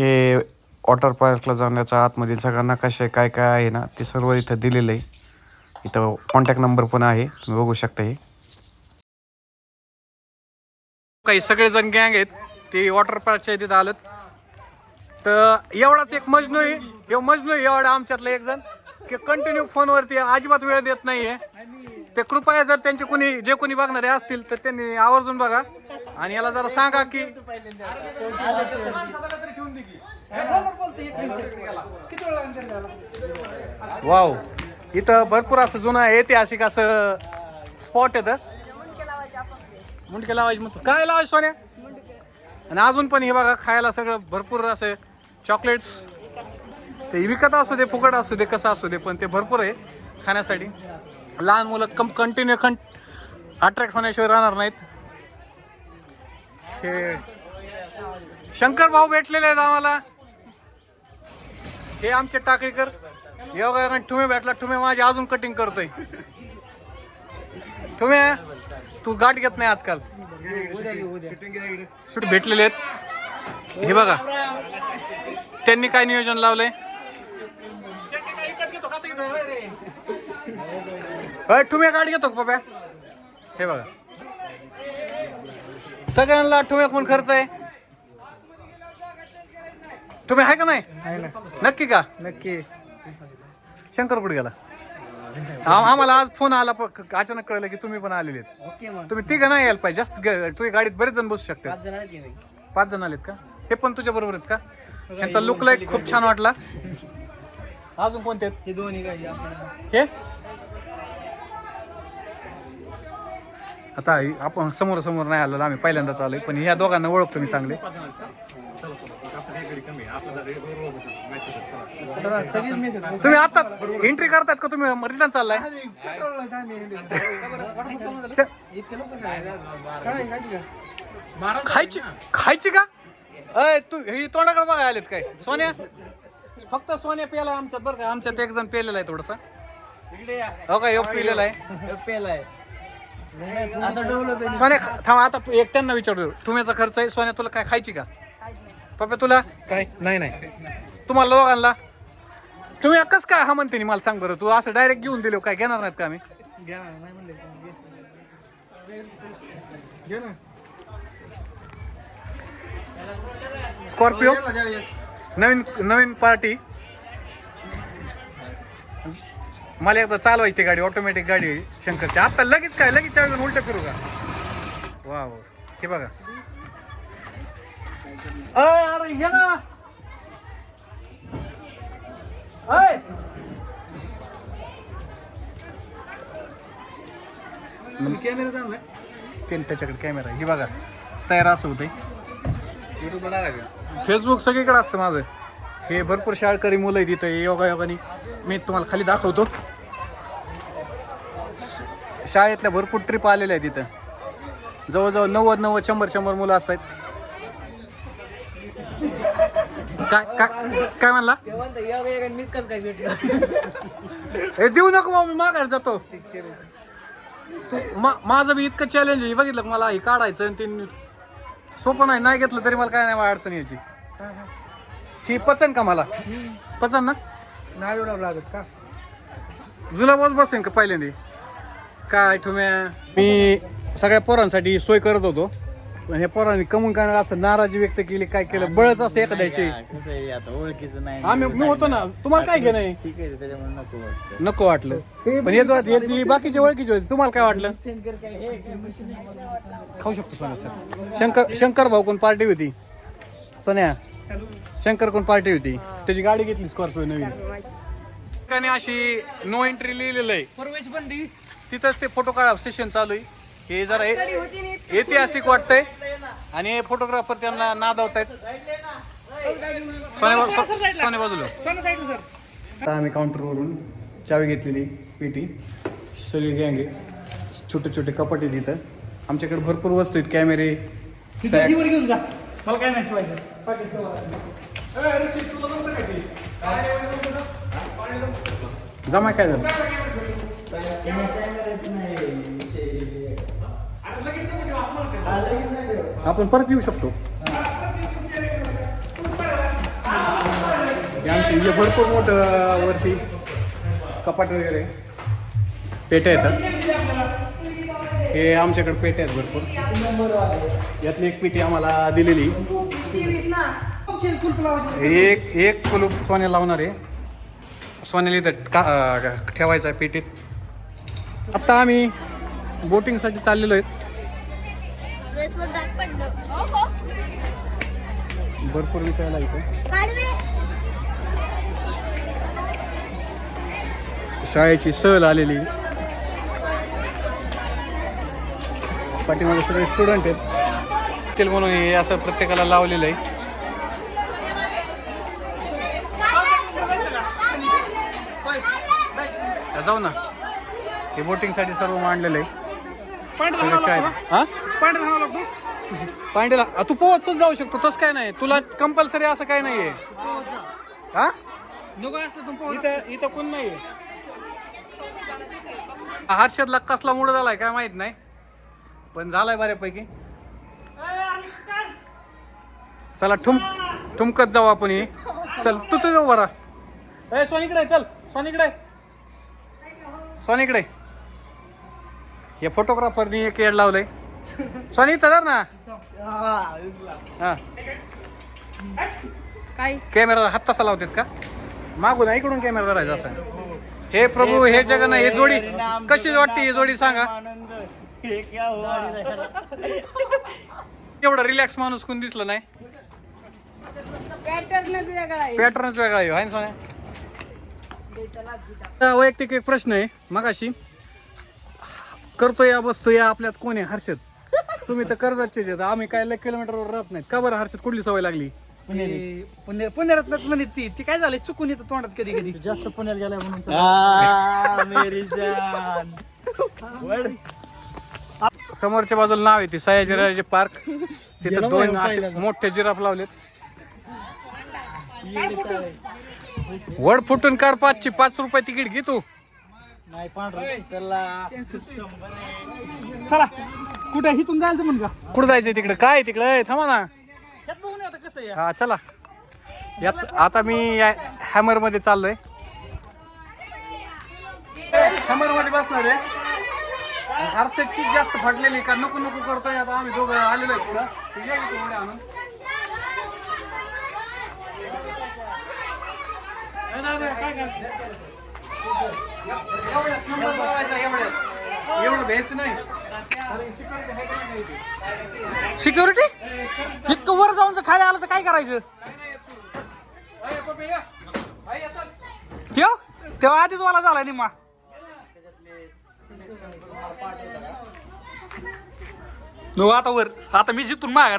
हे वॉटर पार्कला जाण्याचा आतमधील सगळा नकाशा काय काय आहे ना ते सर्व इथं दिलेलं आहे. इथं कॉन्टॅक्ट नंबर पण आहे तुम्ही बघू शकता हे. काही सगळेजण गँग आहेत ते वॉटर पार्कच्या तिथं आलत. तर एवढाच एक मजनू आहे हे मजनू आहे एवढा आमच्यातला एक जण की कंटिन्यू फोनवरती अजिबात वेळ देत नाहीये. ते कृपया जर त्यांचे कोणी जे कोणी बघणारे असतील तर त्यांनी आवर्जून बघा. आणि याला जरा सांगा की वाव. इथं भरपूर असं जुनं ऐतिहासिक असं स्पॉट येतं मुंडके लावायचे म्हणतो. काय लावायचं सोन्या? आणि अजून पण हे बघा खायला सगळं भरपूर असे चॉकलेट्स ते विकत असू दे फुकट असू दे कसं असू दे पण ते भरपूर आहे खाण्यासाठी. लहान मुलं कम कंटिन्यू कं अट्रॅक्ट होण्याशिवाय राहणार नाहीत. हे शंकर भाऊ भेटलेले आहेत आम्हाला. हे आमचे टाकळीकर. योगा ठुमे भेटला ठुमे माझी अजून कटिंग करतोय. ठुमे तू गाठ घेत नाही आजकाल. शूट भेटलेले आहेत. हे बघा. त्यांनी काय नियोजन लावलंय? ठुमे गाठ घेतो पप्या हे बघा. सगळ्यांना ठुमे कोण खर्च आहे? तुम्ही आहे का नाही? नक्की का? नक्की. शंकर कुठे गेला? आम- आम्हाला आज फोन आला अचानक कळलं की तुम्ही पण आलेले तुम्ही तिघ नाही यायला पाहिजे जास्त तुझ्या गाडीत बरेच जण बसू शकतात. पाच जण आलेत का? हे पण तुझ्या बरोबर आहेत का? यांचा लुक लाइट खूप छान वाटला. अजून कोणते आहेत? हे दोन्ही हे आता हे आपण समोर समोर नाही आलो आम्ही पहिल्यांदाच आलोय पण ह्या दोघांना ओळखतो मी चांगले चला, सगळीच मी घेतो. तुम्ही आता एंट्री करतायत का तुम्ही? रिटर्न चाललाय. खायची का? खायची का? अय तू ही तोंडाकडे बघा आलेत काय? सोन्या? फक्त सोन्या पेला आमच्यात बरं का? आमच्यात एक जण पेलेला आहे थोडस. हो का? योग पिलेला आहे. पेलाय असं डवलं सोन्या थांब आता एक त्यांना विचारतो तुम्हीचा खर्च आहे. सोन्या तुला काय खायची का? पप्पा तुला? काय? नाही नाही. तुम्हाला दोघांना? तुम्ही कस काय हा म्हणते नी मला सांग बरं. तू असं डायरेक्ट घेऊन दिलो काय? घेणार नाहीत का आम्ही? घ्या ना, नाही म्हणले. घे. घे ना स्कॉर्पिओ घ्या. नवीन नवीन पार्टी मला एकदा चालवायची ती गाडी ऑटोमॅटिक गाडी आहे शंकरची. आता लगेच काय? लगेच चावी घेऊन उलट फिरू का? वा वा हे बघा. अरे ये ना. अय. तुम्ही कॅमेरा चांगला ते त्याच्याकडे कॅमेरा ही बघा तयार असं होतंय. फेसबुक सगळीकडे असतं माझं. हे भरपूर शाळकरी मुलं आहेत तिथं योगा योगानी मी तुम्हाला खाली दाखवतो. श- शाळेतल्या भरपूर ट्रिप आलेल्या आहेत तिथं जवळजवळ नव्वद नव्वद शंभर शंभर मुलं असतात. काय काय काय म्हणला? हे देऊ नको बाबा, मी माघार जातो. तू मा- माझं बी इतकं चॅलेंज आहे. बघितलं का मला? हे काढायचं आणि ते सोपं नाही. नाही घेतलं तरी मला काय नाही अडचण यायची. ही पचन का मला? पचन ना? नाही एवढा लागत का? जुलाबच बसेन का पहिल्यांदा? काय तुम्ही मी सगळ्या पोरांसाठी सोय करत होतो. पण हे पोरांनी कमून काय असं नाराजी व्यक्त केली काय केलं? बळच असं एखाद्याची. आहे आता ओळखीचं नाही. आम्ही मी होतो ना. तुम्हाला काय घेणं आहे? ठीक आहे त्याच्यामुळे नको वाटतं. नको वाटलं. पण हे जो- हे- ही बाकीचे ओळखीचे होते. तुम्हाला काय वाटलं? खाऊ शकतो सोन्या सर. शंकर शंकर भाऊ कोण पार्टी होती? सन्या शंकर कोण पार्टी होती? त्याची गाडी घेतली स्कॉर्पिओ नवीन. ठिकाणी अशी नो एंट्री लिहिलेलं आहे. तिथंच ते फोटो काढा सेशन चालू आहे. हे जरा ए- ऐतिहासिक वाटतंय. आणि हे फोटोग्राफर त्यांना नादवत आहेत. सोन्या सो- सोन्या बाजूला. आता आम्ही काउंटरवरून चावी घेतलेली पेटी सगळी गँग आहे. छोटे छोटे कपाट तिथं आमच्याकडे भरपूर वस्तू आहेत. कॅमेरे सॅक्स घेऊन जा? मला काय नाही ठेवायचं जमा काय झालं? आपण परत येऊ शकतो. म्हणजे भरपूर मोठं वरती कपाट वगैरे. पेट्या येतात. हे आमच्याकडे पेट्या आहेत भरपूर. यातली एक पेटी आम्हाला दिलेली. एक एक कुलूप सोन्या लावणार. आहे सोन्याला इथं का ठेवायचा ठेवायचं आहे पेटीत. आत्ता आम्ही बोटिंगसाठी चाललेलो आहेत ड्रेसवर डाग पडलं हो हो भरपूर विकायला इथं. शाळेची सहल आलेली. पाठीमागे सगळे स्टुडंट आहेत. तेल म्हणून हे असं प्रत्येकाला लावलेलं आहे. जाऊ ना. हे बोटिंगसाठी सर्व मांडलेलं आहे. हा? लागतो. पांडेला आ, तू पोहोचच जाऊ शकतो. तसं काय नाही. तुला कंपल्सरी असं काय नाहीये. हा? इथं इथं कोण नाही हर्षदला कसला मूड झालाय काय माहीत नाही. पण झालाय बऱ्यापैकी. चला ठुम ठुमकत जाऊ आपण हे. चल तू तू जाऊ बरा. ए सोनीकडे चल. सोनीकडे सोनीकडे हे फोटोग्राफरनी एक एड लावलंय. सोनी धर ना. हा. काय? कॅमेरा हात तसा लावतात का? मागून इकडून कॅमेरा धरायचा असा. हे प्रभू हे जग नाही हे जोडी. कशी वाटते ही जोडी सांगा. एवढा रिलॅक्स माणूस कोण दिसलं नाही. पॅटर्नच वेगळा आहे ना सोन्या? वैयक्तिक एक प्रश्न आहे मगाशी. करतो या बसतो या आपल्यात कोण आहे? हर्षद. तुम्ही तर कर्जाचे आहेत. आम्ही काय लय किलोमीटरवर राहत नाहीत. का बरं हर्षद? कुठली सवय लागली? पुणे पुणे पुण्यात म्हणे ती. ती काय झालंय चुकून येतं तोंडात कधी कधी. जास्त पुण्यात गेलाय म्हणून मेरी जान. समोरच्या बाजूला नाव आहे ती सयाजीराजे पार्क. तिथं दोन असे मोठे जिराफ लावलेत. वड फुटून कार पाचशे पाच रुपये तिकीट घे तू. नाही पांढरा. चला. चला. कुठे? हिथून जायचं म्हण का कुठं जायचंय तिकडे? काय तिकडे? थांबा ना. त्यात बघून आता कसं आहे. हा चला. यात आता मी हॅमरमध्ये चाललोय. हॅमरमध्ये बसणार आहे. हर्षदची जास्त फाटलेली का? नको नको करतोय आता आम्ही दोघं आलेलो आहे पुढं. आणून. एवढ्यात number लावायचा एवढ्यात एवढं भ्यायचं नाही. सिक्युरिटी इतकं वर जाऊन जर खाली आलं तर काय करायचं? चल. तेव्हा आधीच मला झाला निम्मा. नो आता वर. आता मी जिथून माघार